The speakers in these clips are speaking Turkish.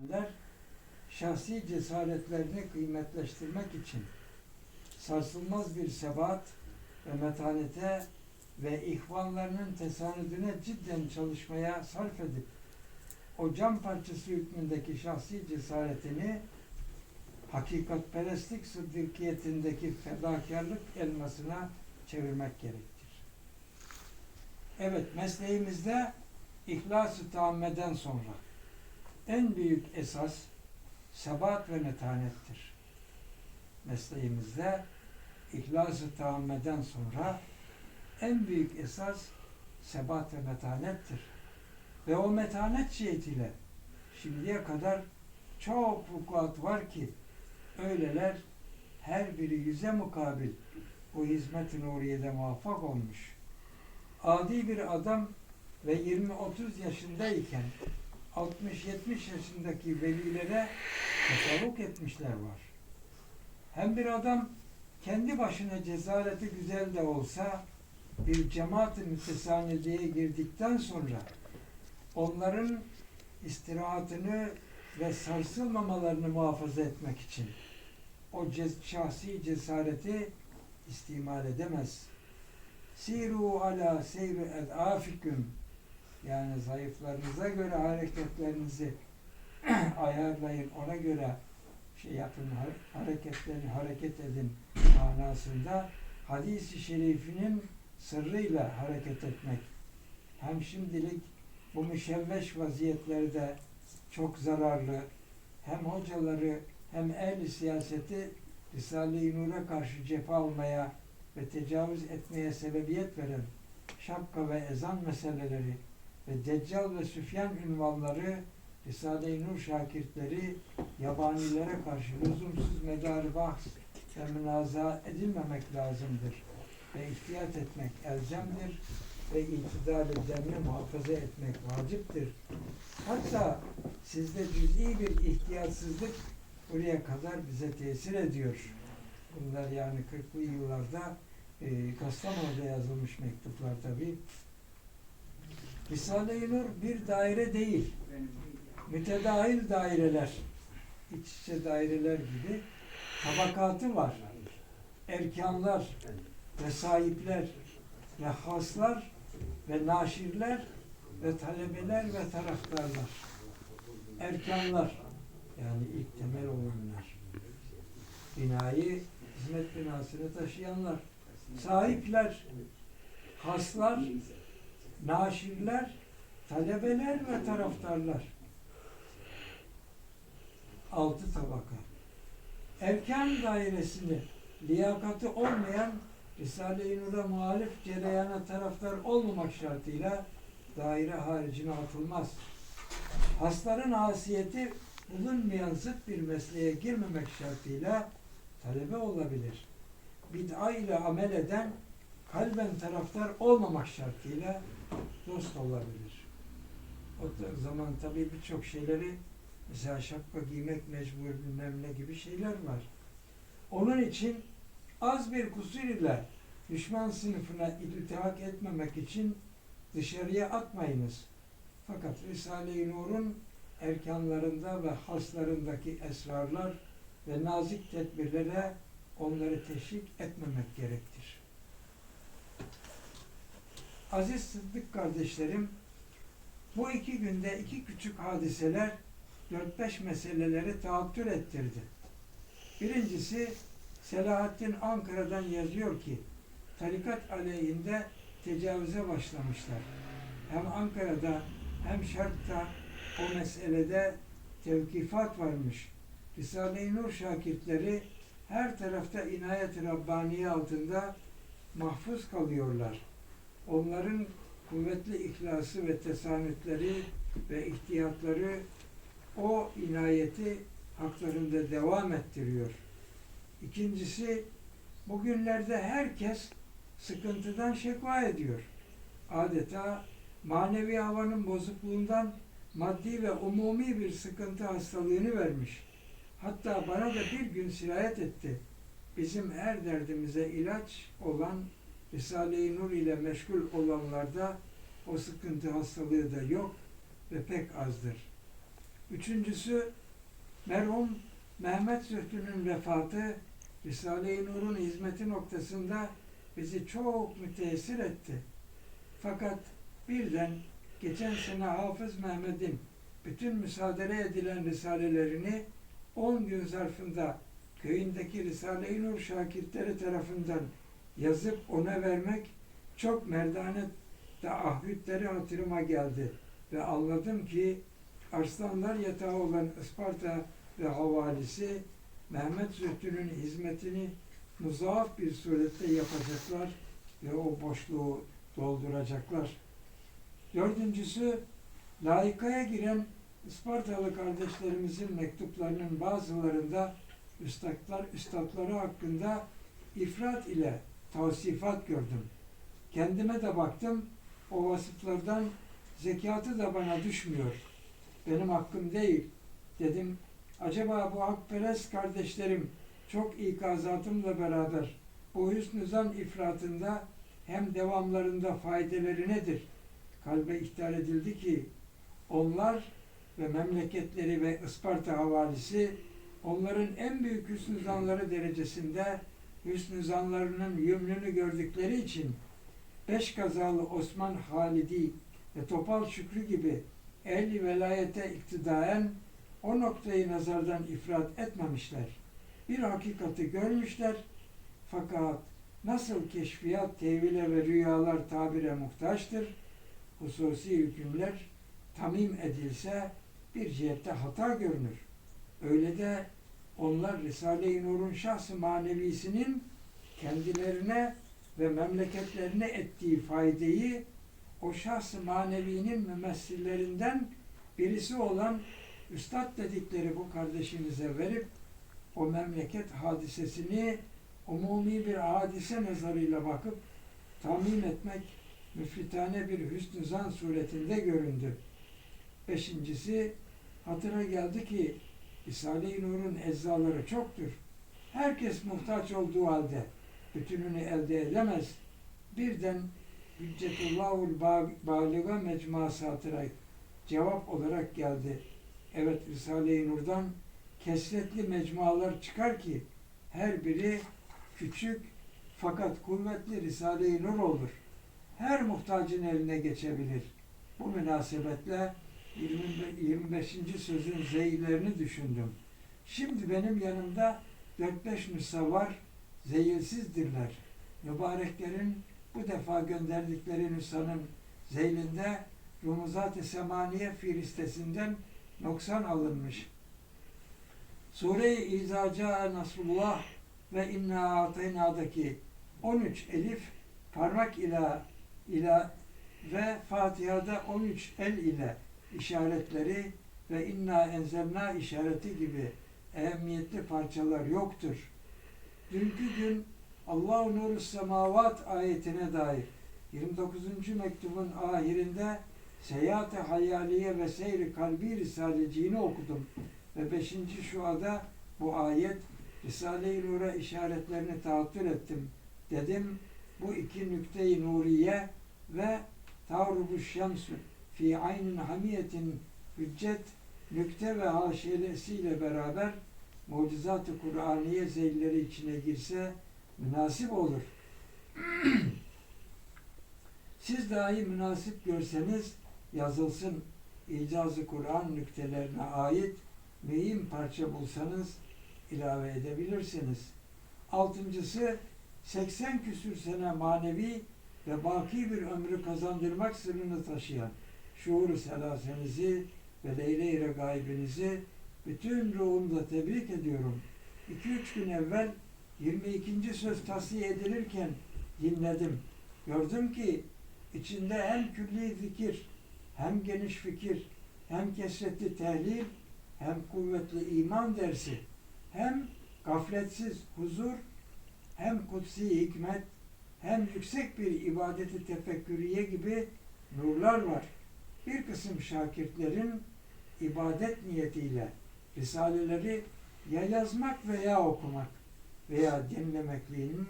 Der, şahsi cesaretlerini kıymetleştirmek için sarsılmaz bir sebat ve metanete ve ihvanlarının tesanüdüne cidden çalışmaya sarf edip o cam parçası hükmündeki şahsi cesaretini hakikatperestlik sıddıkiyetindeki fedakarlık elmasına çevirmek gerektir. Evet, mesleğimizde ihlas-ı taammeden sonra en büyük esas sebat ve metanettir. Mesleğimizde ihlas-ı taammeden sonra en büyük esas sebat ve metanettir. Ve o metanet cihetiyle şimdiye kadar çok vukuat var ki öyleler her biri yüze mukabil bu hizmet-i nuriyede muvaffak olmuş. Adi bir adam ve 20-30 yaşındayken 60-70 yaşındaki velilere tasavvuk etmişler var. Hem bir adam kendi başına cezaleti güzel de olsa bir cemaat-ı mütesanideye girdikten sonra onların istirahatını ve sarsılmamalarını muhafaza etmek için o cez- şahsi cesareti istimal edemez. Siru ala seyri ed'afiküm yani zayıflarınıza göre hareketlerinizi ayarlayın, ona göre şey yapın, ha- hareketlerini hareket edin manasında hadis-i şerifinin sırrıyla hareket etmek. Hem şimdilik bu müşevveş vaziyetlerde çok zararlı hem hocaları hem ehli siyaseti Risale-i Nur'a karşı cephe almaya ve tecavüz etmeye sebebiyet veren şapka ve ezan meseleleri ve Deccal ve Süfyan ünvanları Risale-i Nur şakirtleri yabanilere karşı lüzumsuz medarı bahs ve münaza edilmemek lazımdır ve ihtiyat etmek elzemdir ve itidal demni muhafaza etmek vaciptir. Hatta sizde cüz'i bir ihtiyatsızlık buraya kadar bize tesir ediyor. Bunlar yani 40'lı yıllarda e, Kastamonu'da yazılmış mektuplar tabi. Risale-i Nur bir daire değil, mütedahil daireler, iç içe daireler gibi tabakatı var. Erkanlar ve sahipler ve haslar ve naşirler ve talebeler ve taraftarlar. Erkanlar yani ilk temel olanlar. Binayı, hizmet binasını taşıyanlar. Sahipler, haslar, naşirler, talebeler ve taraftarlar. Altı tabaka. Erkan dairesini liyakatı olmayan Risale-i Nur'a muhalif cereyana taraftar olmamak şartıyla daire haricine atılmaz. Hasların hasiyeti bulunmayan zıt bir mesleğe girmemek şartıyla talebe olabilir. Bid'a ile amel eden kalben taraftar olmamak şartıyla dost olabilir. O zaman tabii birçok şeyleri mesela şapka giymek mecbur bilmem ne gibi şeyler var. Onun için az bir kusur ile düşman sınıfına iltihak etmemek için dışarıya atmayınız. Fakat Risale-i Nur'un erkanlarında ve haslarındaki esrarlar ve nazik tedbirlere onları teşvik etmemek gerektir. Aziz Sıddık kardeşlerim, bu iki günde iki küçük hadiseler 4-5 meseleleri taattür ettirdi. Birincisi Selahattin Ankara'dan yazıyor ki tarikat aleyhinde tecavüze başlamışlar. Hem Ankara'da hem Şark'ta o meselede tevkifat varmış. Risale-i Nur şakirtleri her tarafta inayet-i Rabbaniye altında mahfuz kalıyorlar. Onların kuvvetli ihlası ve tesanütleri ve ihtiyatları o inayeti haklarında devam ettiriyor. İkincisi, bugünlerde herkes sıkıntıdan şekva ediyor. Adeta manevi havanın bozukluğundan maddi ve umumi bir sıkıntı hastalığını vermiş. Hatta bana da bir gün sirayet etti. Bizim her derdimize ilaç olan Risale-i Nur ile meşgul olanlarda o sıkıntı hastalığı da yok ve pek azdır. Üçüncüsü merhum Mehmet Zühtü'nün vefatı Risale-i Nur'un hizmeti noktasında bizi çok müteessir etti. Fakat birden geçen sene Hafız Mehmet'in bütün müsaade edilen risalelerini 10 gün zarfında köyündeki Risale-i Nur şakirtleri tarafından yazıp ona vermek çok merdane taahhütleri hatırıma geldi ve anladım ki Arslanlar yatağı olan Isparta ve havalisi Mehmet Zühtü'nün hizmetini muzaaf bir surette yapacaklar ve o boşluğu dolduracaklar. Dördüncüsü, layıkaya giren Ispartalı kardeşlerimizin mektuplarının bazılarında üstadlar, üstadları hakkında ifrat ile tavsifat gördüm. Kendime de baktım, o vasıflardan zekatı da bana düşmüyor. Benim hakkım değil. Dedim, acaba bu hakperest kardeşlerim çok ikazatımla beraber bu hüsnü zan ifratında hem devamlarında faydeleri nedir? Kalbe ihtar edildi ki onlar ve memleketleri ve Isparta havalisi onların en büyük hüsnü zanları derecesinde hüsnü zanlarının yümlünü gördükleri için beş kazalı Osman Halidi ve Topal Şükrü gibi ehli velayete iktidaen o noktayı nazardan ifrat etmemişler. Bir hakikati görmüşler fakat nasıl keşfiyat, tevhile ve rüyalar tabire muhtaçtır, hususi hükümler tamim edilse bir cihette hata görünür. Öyle de onlar Risale-i Nur'un şahsı manevisinin kendilerine ve memleketlerine ettiği faydayı o şahsı manevinin mümessillerinden birisi olan üstad dedikleri bu kardeşimize verip o memleket hadisesini umumi bir hadise nazarıyla bakıp tahmin etmek müfritane bir hüsnü zan suretinde göründü. Beşincisi hatıra geldi ki Risale-i Nur'un eczaları çoktur. Herkes muhtaç olduğu halde bütününü elde edemez. Birden Hüccetullahul Baliga mecmuası hatıra cevap olarak geldi. Evet Risale-i Nur'dan kesretli mecmualar çıkar ki her biri küçük fakat kuvvetli Risale-i Nur olur. Her muhtacın eline geçebilir. Bu münasebetle 20, 25. sözün zeyillerini düşündüm. Şimdi benim yanımda 4-5 nüsha var, zeyilsizdirler. Mübareklerin bu defa gönderdikleri nüshanın zeylinde Rumuzat-ı Semaniye firistesinden noksan alınmış. Sure-i İzaca Nasrullah ve İnna Atayna'daki 13 elif parmak ila ila ve Fatiha'da 13 el ile işaretleri ve inna enzelna işareti gibi ehemmiyetli parçalar yoktur. Dünkü gün Allah-u Nur Semavat ayetine dair 29. mektubun ahirinde Seyahat-ı Hayaliye ve Seyri Kalbi Risaleciğini okudum. Ve 5. şuada bu ayet Risale-i Nur'a işaretlerini taattül ettim. Dedim bu iki nükte-i nuriye ve tavrubu şemsü fi aynin hamiyetin hüccet nükte ve haşiyesiyle beraber mucizat-ı Kur'aniye zeyilleri içine girse münasip olur. Siz dahi münasip görseniz yazılsın icazı Kur'an nüktelerine ait mühim parça bulsanız ilave edebilirsiniz. Altıncısı 80 küsür sene manevi ve baki bir ömrü kazandırmak sırrını taşıyan şuur selasenizi ve leyle-i regaibinizi bütün ruhumda tebrik ediyorum. 2-3 gün evvel 22. söz tavsiye edilirken dinledim. Gördüm ki içinde hem külli zikir, hem geniş fikir, hem kesretli tehlil, hem kuvvetli iman dersi, hem gafletsiz huzur, hem kutsi hikmet, hem yüksek bir ibadeti tefekkürüye gibi nurlar var. Bir kısım şakirtlerin ibadet niyetiyle risaleleri ya yazmak veya okumak veya dinlemekliğinin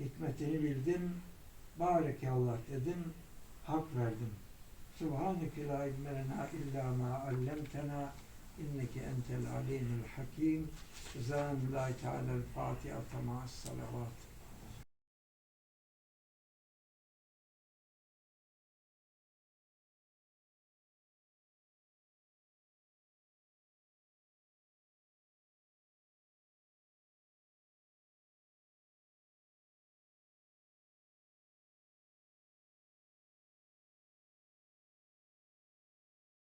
hikmetini bildim. Barekallah dedim. Hak verdim. Subhaneke la ilme lena illa ma allamtena inneke entel alimul hakim. Zâmillahi Teala'l Fatiha ma'as salavat.